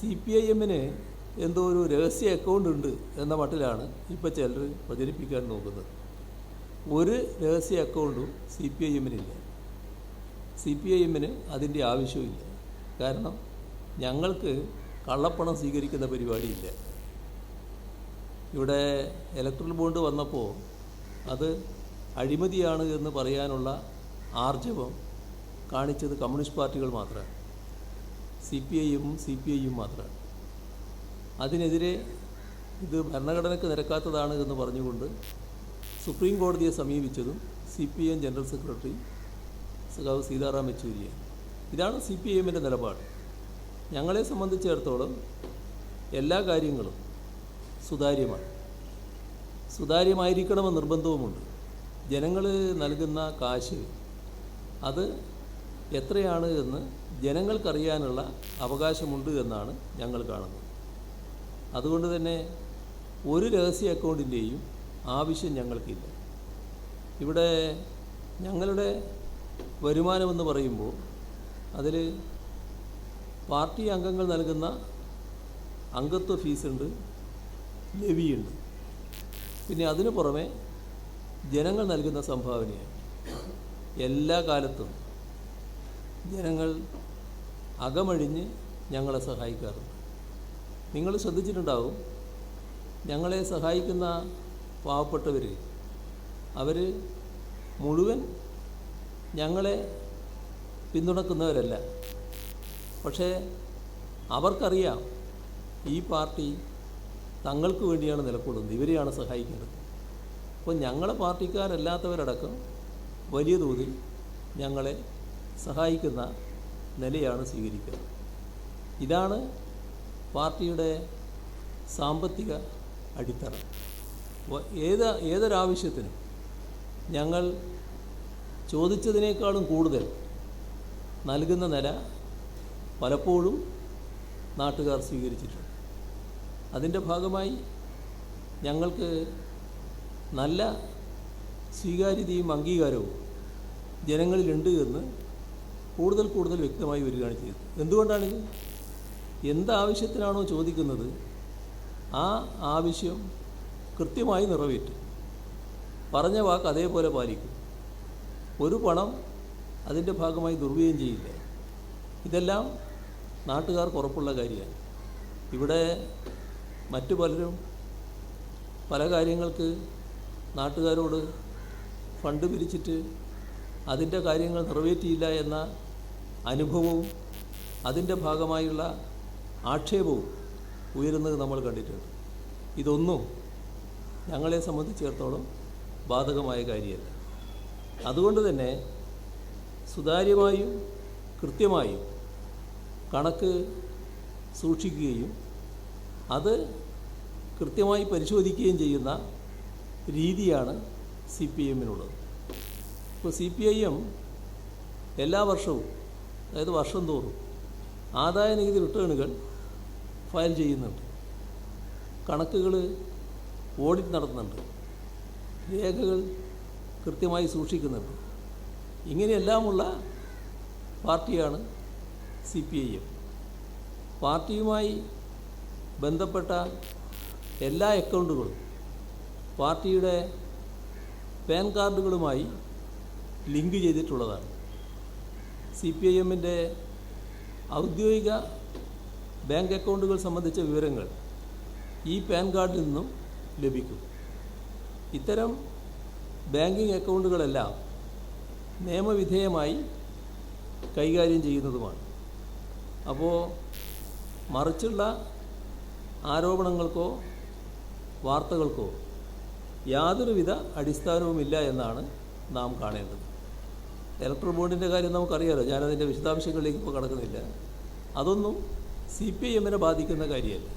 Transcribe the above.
C P I എമ്മിന് എന്തോ ഒരു രഹസ്യ അക്കൗണ്ട് ഉണ്ട് എന്ന മട്ടിലാണ് ഇപ്പോൾ ചിലർ പ്രചരിപ്പിക്കാൻ നോക്കുന്നത്. ഒരു രഹസ്യ അക്കൗണ്ടും സി പി ഐ എമ്മിനില്ല. സി പി ഐ എമ്മിന് അതിന്റെ ആവശ്യമില്ല കാരണം ഞങ്ങൾക്ക് കള്ളപ്പണം സ്വീകരിക്കുന്ന പരിപാടിയില്ല. ഇവിടെ ഇലക്ട്രൽ ബോണ്ട് വന്നപ്പോൾ അത് അഴിമതിയാണ് എന്ന് പറയാനുള്ള ആർജവം കാണിച്ചത് കമ്മ്യൂണിസ്റ്റ് പാർട്ടികൾ മാത്രമാണ്. സി പി ഐയും സി പി ഐയും മാത്രമാണ് അതിനെതിരെ ഇത് ഭരണഘടനയ്ക്ക് നിരക്കാത്തതാണ് എന്ന് പറഞ്ഞുകൊണ്ട് സുപ്രീം കോടതിയെ സമീപിച്ചതും C P M general secretary സഖാവ് സീതാറാം യെച്ചൂരിയാണ്. ഇതാണ് സി പി എമ്മിന്റെ നിലപാട്. ഞങ്ങളെ സംബന്ധിച്ചിടത്തോളം എല്ലാ കാര്യങ്ങളും സുതാര്യമാണ്. സുതാര്യമായിരിക്കണമെന്ന് നിർബന്ധവുമുണ്ട്. ജനങ്ങൾ നൽകുന്ന കാശ് അത് എത്രയാണ് എന്ന് ജനങ്ങൾക്കറിയാനുള്ള അവകാശമുണ്ട് എന്നാണ് ഞങ്ങൾ കാണുന്നത്. അതുകൊണ്ട് തന്നെ ഒരു രഹസ്യ അക്കൗണ്ടിന്റെയും ആവശ്യം ഞങ്ങൾക്കില്ല. ഇവിടെ ഞങ്ങളുടെ വരുമാനമെന്ന് പറയുമ്പോൾ അതിൽ പാർട്ടി അംഗങ്ങൾ നൽകുന്ന അംഗത്വ ഫീസുണ്ട് ലെവിയുണ്ട്. പിന്നെ അതിനു പുറമെ ജനങ്ങൾ നൽകുന്ന സംഭാവനയാണ്. എല്ലാ കാലത്തും ജനങ്ങൾ അകമഴിഞ്ഞ് ഞങ്ങളെ സഹായിക്കാറുണ്ട്. നിങ്ങൾ ശ്രദ്ധിച്ചിട്ടുണ്ടാവും ഞങ്ങളെ സഹായിക്കുന്ന പാവപ്പെട്ടവർ അവർ മുഴുവൻ ഞങ്ങളെ പിന്തുണക്കുന്നവരല്ല. പക്ഷേ അവർക്കറിയാം ഈ പാർട്ടി തങ്ങൾക്ക് വേണ്ടിയാണ് നിലകൊള്ളുന്നത് ഇവരെയാണ് സഹായിക്കേണ്ടത്. അപ്പോൾ ഞങ്ങളെ പാർട്ടിക്കാരല്ലാത്തവരടക്കം വലിയ തോതിൽ ഞങ്ങളെ സഹായിക്കുന്ന നിലയാണ് സ്വീകരിക്കുന്നത്. ഇതാണ് പാർട്ടിയുടെ സാമ്പത്തിക അടിത്തറ. ഏത് ഏതൊരാവശ്യത്തിനും ഞങ്ങൾ ചോദിച്ചതിനേക്കാളും കൂടുതൽ നൽകുന്ന നില പലപ്പോഴും നാട്ടുകാർ സ്വീകരിച്ചിട്ടുണ്ട്. അതിന്റെ ഭാഗമായി ഞങ്ങൾക്ക് നല്ല സ്വീകാര്യതയും അംഗീകാരവും ജനങ്ങളിലുണ്ട് എന്ന് കൂടുതൽ കൂടുതൽ വ്യക്തമായി വരികയാണ് എന്തുകൊണ്ടാണ് എന്തുകൊണ്ടാണിത് എന്താവശ്യത്തിനാണോ ചോദിക്കുന്നത് ആ ആവശ്യം കൃത്യമായി നിറവേറ്റും. പറഞ്ഞ വാക്ക് അതേപോലെ പാലിക്കും. ഒരു പണം അതിന്റെ ഭാഗമായി ദുർവ്യയം ചെയ്യില്ല. ഇതെല്ലാം നാട്ടുകാർക്ക് ഉറപ്പുള്ള കാര്യമാണ്. ഇവിടെ മറ്റു പലരും പല കാര്യങ്ങൾക്ക് നാട്ടുകാരോട് ഫണ്ട് പിരിച്ചിട്ട് അതിന്റെ കാര്യങ്ങൾ നിറവേറ്റിയില്ല എന്ന അനുഭവവും അതിന്റെ ഭാഗമായുള്ള ആക്ഷേപവും ഉയരുന്നത് നമ്മൾ കണ്ടിട്ടുണ്ട്. ഇതൊന്നും ഞങ്ങളെ സംബന്ധിച്ചിടത്തോളം ബാധകമായ കാര്യമല്ല. അതുകൊണ്ട് തന്നെ സുതാര്യമായും കൃത്യമായും കണക്ക് സൂക്ഷിക്കുകയും അത് കൃത്യമായി പരിശോധിക്കുകയും ചെയ്യുന്ന രീതിയാണ് സി പി എമ്മിനുള്ളത്. ഇപ്പോൾ സി പി ഐ എം എല്ലാ വർഷവും അതായത് വർഷം തോറും ആദായ നികുതി റിട്ടേണുകൾ ഫയൽ ചെയ്യുന്നുണ്ട്. കണക്കുകൾ ഓഡിറ്റ് നടത്തുന്നുണ്ട്. രേഖകൾ കൃത്യമായി സൂക്ഷിക്കുന്നുണ്ട്. ഇങ്ങനെയെല്ലാമുള്ള പാർട്ടിയാണ് സി പി ഐ എം പാർട്ടിയുമായി ബന്ധപ്പെട്ട എല്ലാ അക്കൗണ്ടുകളും പാർട്ടിയുടെ പാൻ കാർഡുകളുമായി ലിങ്ക് ചെയ്തിട്ടുള്ളതാണ്. സി പി ഐ എമ്മിന്റെ ഔദ്യോഗിക ബാങ്ക് അക്കൗണ്ടുകൾ സംബന്ധിച്ച വിവരങ്ങൾ ഈ പാൻ കാർഡിൽ നിന്നും ലഭിക്കും. ഇത്തരം ബാങ്കിങ് അക്കൗണ്ടുകളെല്ലാം നിയമവിധേയമായി കൈകാര്യം ചെയ്യുന്നതുമാണ്. അപ്പോൾ മറിച്ചുള്ള ആരോപണങ്ങൾക്കോ വാർത്തകൾക്കോ യാതൊരുവിധ അടിസ്ഥാനവുമില്ല എന്നാണ് നാം കാണേണ്ടത്. ഇലക്ട്രൽ ബോണ്ടിന്റെ കാര്യം നമുക്കറിയാലോ. ഞാനതിന്റെ വിശദാംശങ്ങളിലേക്ക് ഇപ്പോൾ കടക്കുന്നില്ല. അതൊന്നും സി പി ഐ എമ്മിനെ ബാധിക്കുന്ന കാര്യമല്ല.